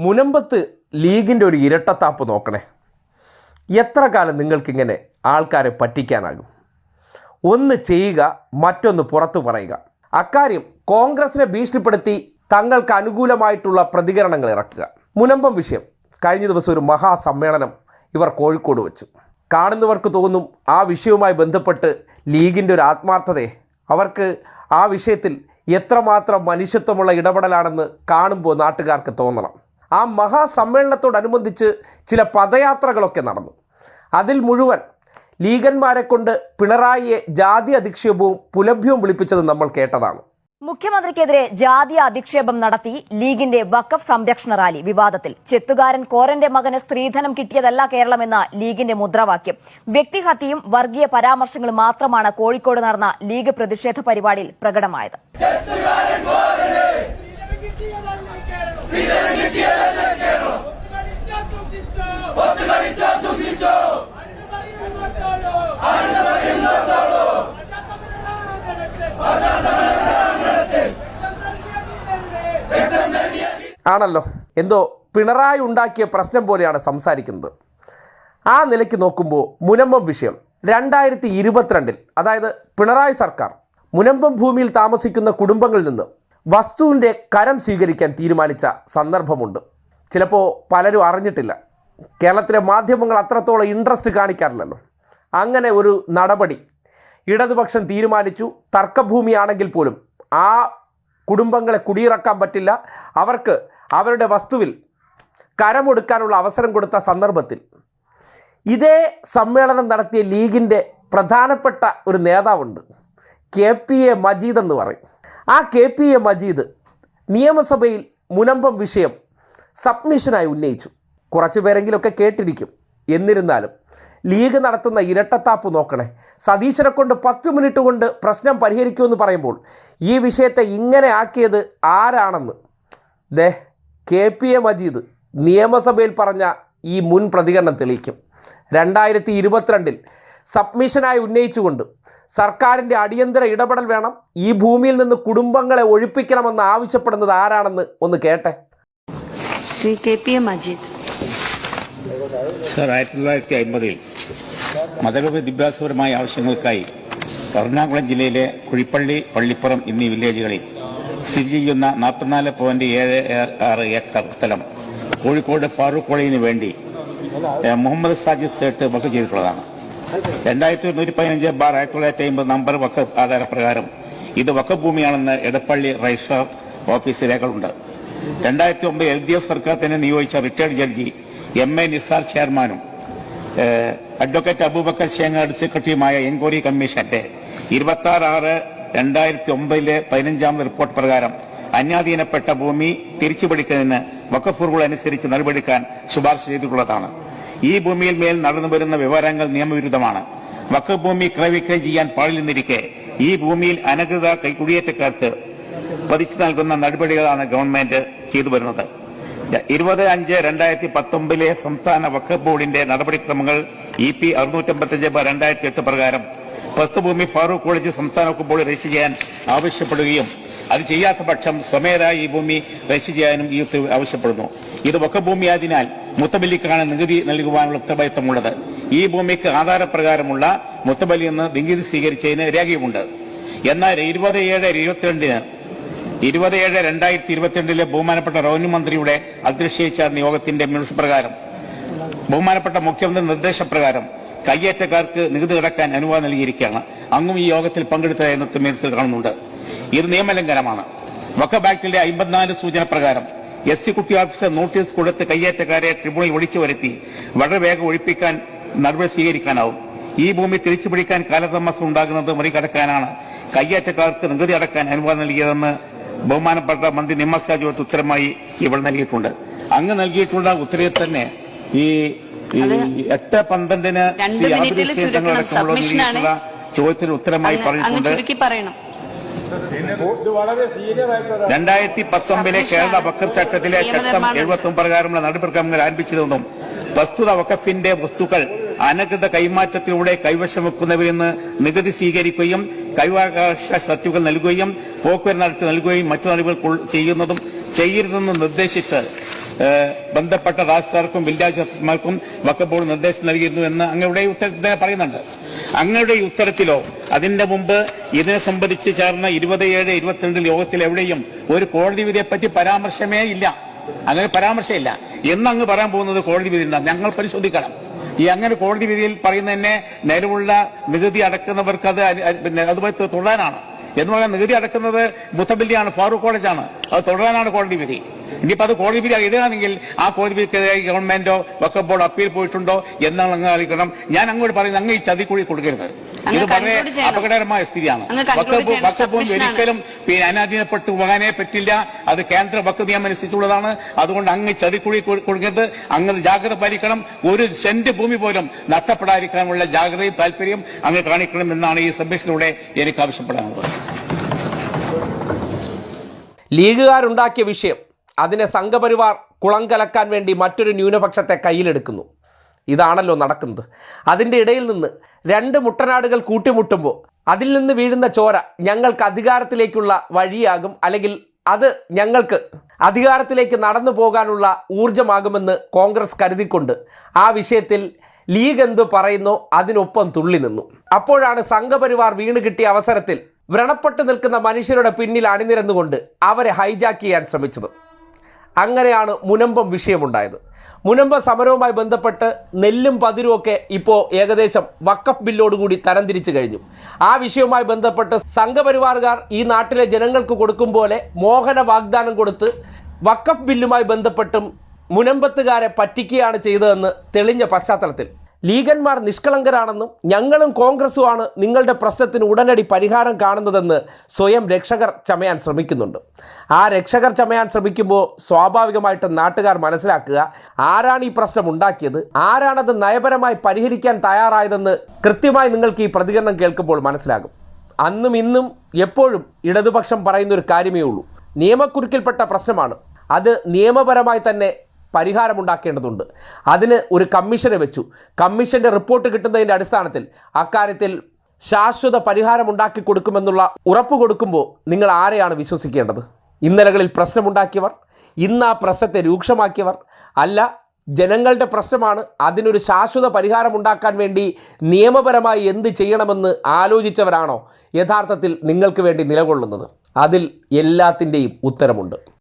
മുനമ്പത്ത് ലീഗിന്റെ ഒരു ഇരട്ടത്താപ്പ് നോക്കണേ. എത്ര കാലം നിങ്ങൾക്കിങ്ങനെ ആൾക്കാരെ പറ്റിക്കാനാകും? ഒന്ന് ചെയ്യുക മറ്റൊന്ന് പുറത്തു പറയുക. അക്കാര്യം കോൺഗ്രസിനെ ഭീഷണിപ്പെടുത്തി തങ്ങൾക്ക് അനുകൂലമായിട്ടുള്ള പ്രതികരണങ്ങൾ ഇറക്കുക. മുനമ്പം വിഷയം. കഴിഞ്ഞ ദിവസം ഒരു മഹാസമ്മേളനം ഇവർ കോഴിക്കോട് വെച്ചു. കാണുന്നവർക്ക് തോന്നും ആ വിഷയവുമായി ബന്ധപ്പെട്ട് ലീഗിന്റെ ഒരു ആത്മാർത്ഥതയെ. അവർക്ക് ആ വിഷയത്തിൽ എത്രമാത്രം മനുഷ്യത്വമുള്ള ഇടപെടലാണെന്ന് കാണുമ്പോൾ നാട്ടുകാർക്ക് തോന്നണം. ആ മഹാസമ്മേളനത്തോടനുബന്ധിച്ച് ചില പദയാത്രകളൊക്കെ നടന്നു. അതിൽ മുഴുവൻ ലീഗന്മാരെ കൊണ്ട് പിണറായിയെ ജാതി അധിക്ഷേപവും പുലഭ്യവും വിളിപ്പിച്ചത് നമ്മൾ കേട്ടതാണ്. മുഖ്യമന്ത്രിക്കെതിരെ ജാതി അധിക്ഷേപം നടത്തി ലീഗിന്റെ വക്കഫ് സംരക്ഷണ റാലി വിവാദത്തിൽ. ചെത്തുകാരൻ കോരന്റെ മകന് സ്ത്രീധനം കിട്ടിയതല്ല കേരളമെന്ന ലീഗിന്റെ മുദ്രാവാക്യം. വ്യക്തിഹത്യയും വർഗീയ പരാമർശങ്ങളും മാത്രമാണ് കോഴിക്കോട് നടന്ന ലീഗ് പ്രതിഷേധ പരിപാടിയിൽ പ്രകടമായത്. ആണല്ലോ. എന്തോ പിണറായി ഉണ്ടാക്കിയ പ്രശ്നം പോലെയാണ് സംസാരിക്കുന്നത്. ആ നിലയ്ക്ക് നോക്കുമ്പോൾ മുനമ്പം വിഷയം രണ്ടായിരത്തി ഇരുപത്തിരണ്ടിൽ അതായത് പിണറായി സർക്കാർ മുനമ്പം ഭൂമിയിൽ താമസിക്കുന്ന കുടുംബങ്ങളിൽ നിന്ന് വസ്തുവിന്റെ കരം സ്വീകരിക്കാൻ തീരുമാനിച്ച സന്ദർഭമുണ്ട്. ചിലപ്പോൾ പലരും അറിഞ്ഞിട്ടില്ല. കേരളത്തിലെ മാധ്യമങ്ങൾ അത്രത്തോളം ഇൻട്രസ്റ്റ് കാണിക്കാറില്ലല്ലോ. അങ്ങനെ ഒരു നടപടി ഇടതുപക്ഷം തീരുമാനിച്ചു. തർക്കഭൂമിയാണെങ്കിൽ പോലും ആ കുടുംബങ്ങളെ കുടിയിറക്കാൻ പറ്റില്ല. അവർക്ക് അവരുടെ വസ്തുവിൽ കരമൊടുക്കാനുള്ള അവസരം കൊടുത്ത സന്ദർഭത്തിൽ ഇതേ സമ്മേളനം നടത്തിയ ലീഗിന്റെ പ്രധാനപ്പെട്ട ഒരു നേതാവുണ്ട്. കെ പി എ മജീദ് എന്ന് പറയും. ആ കെ പി എ മജീദ് നിയമസഭയിൽ മുനമ്പം വിഷയം സബ്മിഷനായി ഉന്നയിച്ചു. കുറച്ച് പേരെങ്കിലൊക്കെ കേട്ടിരിക്കും. എന്നിരുന്നാലും ലീഗ് നടത്തുന്ന ഇരട്ടത്താപ്പ് നോക്കണേ. സതീശനെ കൊണ്ട് പത്ത് മിനിറ്റ് കൊണ്ട് പ്രശ്നം പരിഹരിക്കുമെന്ന് പറയുമ്പോൾ ഈ വിഷയത്തെ ഇങ്ങനെ ആക്കിയത് ആരാണെന്ന്? ദേ കെ പി എ മജീദ് നിയമസഭയിൽ പറഞ്ഞ ഈ മുൻ പ്രതികരണം തെളിയിക്കും. രണ്ടായിരത്തി ഇരുപത്തിരണ്ടിൽ സബ്മിഷനായി ഉന്നയിച്ചുകൊണ്ട് സർക്കാരിന്റെ അടിയന്തര ഇടപെടൽ വേണം ഈ ഭൂമിയിൽ നിന്ന് കുടുംബങ്ങളെ ഒഴിപ്പിക്കണമെന്ന് ആവശ്യപ്പെടുന്നത് ആരാണെന്ന് ഒന്ന് കേട്ടെ. Shri K P A Majeed. Sir ആയിരത്തി തൊള്ളായിരത്തി അമ്പതിൽ മതവിദ്യാഭ്യാസപരമായ ആവശ്യങ്ങൾക്കായി എറണാകുളം ജില്ലയിലെ കുഴിപ്പള്ളി പള്ളിപ്പുറം എന്നീ വില്ലേജുകളിൽ സ്ഥിതി ചെയ്യുന്ന നാൽപ്പത്തിനാല് പോയിന്റ് ഏഴ് ആറ് ഏക്കർ സ്ഥലം കോഴിക്കോട് ഫാറൂഖ് കോളേജിന് വേണ്ടി മുഹമ്മദ് സാജിദ് സേട്ട് വക്ക് ചെയ്തിട്ടുള്ളതാണ്. രണ്ടായിരത്തി ഒരുന്നൂറ്റി പതിനഞ്ച് ബാർ ആയിരത്തി തൊള്ളായിരത്തി അമ്പത് നമ്പർ വക്ക് ആധാരപ്രകാരം ഇത് വക്ക ഭൂമിയാണെന്ന് എടപ്പള്ളി രജിസ്ട്രാർ ഓഫീസ് രേഖകളുണ്ട്. രണ്ടായിരത്തി ഒമ്പത് എൽ ഡി എഫ് സർക്കാർ തന്നെ നിയോഗിച്ച retired judge M A Nisar ചെയർമാനും അഡ്വക്കേറ്റ് അബൂബക്കർ ശേങ്ങാട് സെക്രട്ടറിയുമായ എൻക്വയറി കമ്മീഷന്റെ ഇരുപത്തി ആറ് ആറ് രണ്ടായിരത്തി ഒമ്പതിലെ പതിനഞ്ചാം റിപ്പോർട്ട് പ്രകാരം അന്യാധീനപ്പെട്ട ഭൂമി തിരിച്ചുപിടിക്കുന്നതിന് വക്കഫൂറുകൾ അനുസരിച്ച് നടപടിക്കാൻ ശുപാർശ ചെയ്തിട്ടുള്ളതാണ്. ഈ ഭൂമിയിൽ മേൽ നടന്നു വരുന്ന വിവരങ്ങൾ നിയമവിരുദ്ധമാണ്. വക്കഫ് ഭൂമി ക്രയവിക്രയം ചെയ്യാൻ പാടില്ലെന്നിരിക്കെ ഈ ഭൂമിയിൽ അനധികൃത കൈക്കുടിയേറ്റക്കാർക്ക് പതിച്ചു നൽകുന്ന നടപടികളാണ് ഗവൺമെന്റ് ചെയ്തു വരുന്നത്. ഇരുപത് അഞ്ച് രണ്ടായിരത്തി പത്തൊമ്പതിലെ സംസ്ഥാന വഖഫ് ബോർഡിന്റെ നടപടിക്രമങ്ങൾ ഇ പി അറുന്നൂറ്റമ്പത്തഞ്ച് രണ്ടായിരത്തി എട്ട് പ്രകാരം പ്രസ്തുഭൂമി ഫാറൂഖ് കോളേജ് സംസ്ഥാന വകുപ്പ് ബോർഡ് രജിസ്റ്റർ ചെയ്യാൻ ആവശ്യപ്പെടുകയും അത് ചെയ്യാത്ത പക്ഷം സ്വമേധ ഈ ഭൂമി രജിസ്റ്റർ ചെയ്യാനും ഈ ഉത്തരവ് ആവശ്യപ്പെടുന്നു. ഇത് വക്കഭൂമിയായതിനാൽ മുത്തബല്ലിക്കാണ് നികുതി നൽകുവാനുള്ള ഉത്തരവാദിത്തമുള്ളത്. ഈ ഭൂമിക്ക് ആധാരപ്രകാരമുള്ള മുത്തബല്ലി എന്ന് നികുതി സ്വീകരിച്ചതിന് രേഖയുമുണ്ട് എന്നാൽ ഇരുപത് ഏഴ് ഇരുപത്തിരണ്ടിന് ഇരുപത് ഏഴ് രണ്ടായിരത്തി ഇരുപത്തിരണ്ടിലെ ബഹുമാനപ്പെട്ട റവന്യൂ മന്ത്രിയുടെ അധ്യക്ഷയിച്ച നിയോഗത്തിന്റെ മിനിറ്റ്സ് പ്രകാരം ബഹുമാനപ്പെട്ട മുഖ്യമന്ത്രി നിർദ്ദേശപ്രകാരം കയ്യേറ്റക്കാർക്ക് നികുതി അടക്കാൻ അനുവാദം നൽകിയിരിക്കുകയാണ്. അങ്ങും ഈ യോഗത്തിൽ പങ്കെടുത്തതായി മിനിറ്റ്സിൽ കാണുന്നുണ്ട്. ഇത് നിയമലംഘനമാണ്. വഖഫ് ആക്ടിന്റെ അമ്പത്തിനാല് സൂചന പ്രകാരം എസ് സി കുട്ടി ഓഫീസർ നോട്ടീസ് കൊടുത്ത് കയ്യേറ്റക്കാരെ ട്രിബ്യൂണൽ ഒഴിച്ചു വരുത്തി വളരെ വേഗം ഒഴിപ്പിക്കാൻ നടപടി സ്വീകരിക്കാനാവും. ഈ ഭൂമി തിരിച്ചു പിടിക്കാൻ കാലതാമസം ഉണ്ടാകുന്നത് മറികടക്കാനാണ് കയ്യേറ്റക്കാർക്ക് നികുതി അടക്കാൻ അനുവാദം നൽകിയതെന്ന് ബഹുമാനപ്പെട്ട മന്ത്രി നിമ്മസ് രാജുവത്ത് ഉത്തരമായി ഇവിടെ നൽകിയിട്ടുണ്ട്. അങ്ങ് നൽകിയിട്ടുള്ള ഉത്തരവിൽ തന്നെ ഈ എട്ട് പന്ത്രണ്ടിന്. ചോദ്യത്തിന് ഉത്തരമായി പറഞ്ഞിട്ടുണ്ട്. രണ്ടായിരത്തി പത്തൊമ്പതിലെ കേരള വക്കഫ് ചട്ടത്തിലെ ചട്ടം എഴുപത്തി ഒമ്പത് പ്രകാരമുള്ള നടപടിക്രമങ്ങൾ ആരംഭിച്ചതെന്നും പ്രസ്തുത വക്കഫിന്റെ വസ്തുക്കൾ അനധികൃത കൈമാറ്റത്തിലൂടെ കൈവശം വെക്കുന്നവരിൽ നിന്ന് നികുതി സ്വീകരിക്കുകയും കൈവകാശ സത്യുകൾ നൽകുകയും പോക്കുവരവ് നടത്തി നൽകുകയും മറ്റു നടപടികൾ കൊൾ- ചെയ്യുന്നതും ചെയ്യരുതെന്ന് നിർദ്ദേശിച്ച് ബന്ധപ്പെട്ട രാഷ്ട്രർക്കും വില്ലേജ് ഓഫീസർമാർക്കും വക്കഫ് ബോർഡ് നിർദ്ദേശം നൽകിയിരുന്നു എന്ന് അങ്ങയുടെ ഉത്തരത്തിൽ പറയുന്നുണ്ട്. അങ്ങയുടെ ഉത്തരത്തിലോ അതിന്റെ മുമ്പ് ഇതിനെ സംബന്ധിച്ച് ചേർന്ന ഇരുപത് ഏഴ് ഇരുപത്തിരണ്ടിൽ യോഗത്തിൽ എവിടെയും ഒരു കോടതി വിധിയെപ്പറ്റി പരാമർശമേ ഇല്ല. അങ്ങനെ പരാമർശമില്ല. എന്ന് അങ്ങ് പറയാൻ പോകുന്നത് കോടതി വിധി ഞങ്ങൾ പരിശോധിക്കണം. ഈ അങ്ങനെ കോടതി വിധിയിൽ പറയുന്നതന്നെ നിലവുള്ള നികുതി അടക്കുന്നവർക്ക് അത് അതുപോലെ അതുമായി തുടരാനാണ്. എന്ന് പറഞ്ഞാൽ നികുതി അടക്കുന്നത് മുത്തബില്ലിയാണ് ഫാറൂഖ് കോളേജാണ്. അത് തുടരാനാണ് കോടതി വിധി. ഇനിയിപ്പോ അത് കോടതി വിധി എതിരാണെങ്കിൽ ആ കോടതി വിധിക്കെതിരെ ഗവൺമെന്റോ വക്കഫ് ബോർഡ് അപ്പീൽ പോയിട്ടുണ്ടോ എന്നാണ് അങ്ങ് അറിയിക്കണം. ഞാൻ അങ്ങോട്ട് പറയുന്നത് അങ്ങ് ഈ ചതിക്കുഴി കൊടുക്കരുത്. അങ്ങ് ഇത് വളരെ അപകടകരമായ സ്ഥിതിയാണ്. വക്കഫ് ബോർഡ് ഒരിക്കലും പിന്നെ അനാധീനപ്പെട്ടു പോകാനേ പറ്റില്ല. അത് കേന്ദ്ര വക്ക് നിയമം അനുസരിച്ചുള്ളതാണ്. അതുകൊണ്ട് അങ്ങ് ചതിക്കുഴി കൊടുക്കരുത്. അങ്ങ് ജാഗ്രത പാലിക്കണം. ഒരു സെന്റ് ഭൂമി പോലും നഷ്ടപ്പെടാതിരിക്കാനുള്ള ജാഗ്രതയും താല്പര്യം അങ്ങ് കാണിക്കണം എന്നാണ് ഈ സബ്മിഷനിലൂടെ എനിക്ക് ആവശ്യപ്പെടാനുള്ളത്. ലീഗുകാരുണ്ടാക്കിയ വിഷയം അതിനെ സംഘപരിവാർ കുളം കലക്കാൻ വേണ്ടി മറ്റൊരു ന്യൂനപക്ഷത്തെ കയ്യിലെടുക്കുന്നു. ഇതാണല്ലോ നടക്കുന്നത്. അതിന്റെ ഇടയിൽ നിന്ന് രണ്ട് മുട്ടനാടുകൾ കൂട്ടിമുട്ടുമ്പോൾ അതിൽ നിന്ന് വീഴുന്ന ചോര ഞങ്ങൾക്ക് അധികാരത്തിലേക്കുള്ള വഴിയാകും അല്ലെങ്കിൽ അത് ഞങ്ങൾക്ക് അധികാരത്തിലേക്ക് നടന്നു പോകാനുള്ള ഊർജമാകുമെന്ന് കോൺഗ്രസ് കരുതിക്കൊണ്ട് ആ വിഷയത്തിൽ ലീഗ് എന്ത് പറയുന്നോ അതിനൊപ്പം തുള്ളി നിന്നു. അപ്പോഴാണ് സംഘപരിവാർ വീണ് കിട്ടിയ അവസരത്തിൽ വ്രണപ്പെട്ടു നിൽക്കുന്ന മനുഷ്യരുടെ പിന്നിൽ അണിനിരന്നുകൊണ്ട് അവരെ ഹൈജാക്ക് ചെയ്യാൻ ശ്രമിച്ചത്. അങ്ങനെയാണ് മുനമ്പം വിഷയമുണ്ടായത്. മുനമ്പ സമരവുമായി ബന്ധപ്പെട്ട് നെല്ലും പതിരും ഒക്കെ ഇപ്പോൾ ഏകദേശം വക്കഫ് ബില്ലോടുകൂടി തരംതിരിച്ചു കഴിഞ്ഞു. ആ വിഷയവുമായി ബന്ധപ്പെട്ട് സംഘപരിവാറുകാർ ഈ നാട്ടിലെ ജനങ്ങൾക്ക് കൊടുക്കും പോലെ മോഹന വാഗ്ദാനം കൊടുത്ത് വക്കഫ് ബില്ലുമായി ബന്ധപ്പെട്ടും മുനമ്പത്തുകാരെ പറ്റിക്കുകയാണ് ചെയ്തതെന്ന് തെളിഞ്ഞ പശ്ചാത്തലത്തിൽ. ലീഗന്മാർ നിഷ്കളങ്കരാണെന്നും ഞങ്ങളും കോൺഗ്രസുമാണ് നിങ്ങളുടെ പ്രശ്നത്തിന് ഉടനടി പരിഹാരം കാണുന്നതെന്ന് സ്വയം രക്ഷകർ ചമയാൻ ശ്രമിക്കുന്നുണ്ട്. ആ രക്ഷകർ ചമയാൻ ശ്രമിക്കുമ്പോൾ സ്വാഭാവികമായിട്ടും നാട്ടുകാർ മനസ്സിലാക്കുക ആരാണ് ഈ പ്രശ്നം ഉണ്ടാക്കിയത് ആരാണത് നയപരമായി പരിഹരിക്കാൻ തയ്യാറായതെന്ന് കൃത്യമായി നിങ്ങൾക്ക് ഈ പ്രതികരണം കേൾക്കുമ്പോൾ മനസ്സിലാകും. അന്നും ഇന്നും എപ്പോഴും ഇടതുപക്ഷം പറയുന്നൊരു കാര്യമേ ഉള്ളൂ. നിയമക്കുരുക്കിൽപ്പെട്ട പ്രശ്നമാണ്. അത് നിയമപരമായി തന്നെ പരിഹാരമുണ്ടാക്കേണ്ടതുണ്ട്. അതിന് ഒരു കമ്മീഷനെ വെച്ചു. കമ്മീഷന്റെ റിപ്പോർട്ട് കിട്ടുന്നതിന്റെ അടിസ്ഥാനത്തിൽ അക്കാര്യത്തിൽ ശാശ്വത പരിഹാരം ഉണ്ടാക്കി കൊടുക്കുമെന്നുള്ള ഉറപ്പ് കൊടുക്കുമ്പോൾ നിങ്ങൾ ആരെയാണ് വിശ്വസിക്കേണ്ടത്? ഇന്നലകളിൽ പ്രശ്നമുണ്ടാക്കിയവർ ഇന്ന് ആ പ്രശ്നത്തെ രൂക്ഷമാക്കിയവർ അല്ല ജനങ്ങളുടെ പ്രശ്നമാണ്. അതിനൊരു ശാശ്വത പരിഹാരം ഉണ്ടാക്കാൻ വേണ്ടി നിയമപരമായി എന്ത് ചെയ്യണമെന്ന് ആലോചിച്ചവരാണോ യഥാർത്ഥത്തിൽ നിങ്ങൾക്ക് വേണ്ടി നിലകൊള്ളുന്നത്? അതിൽ എല്ലാത്തിന്റെയും ഉത്തരമുണ്ട്.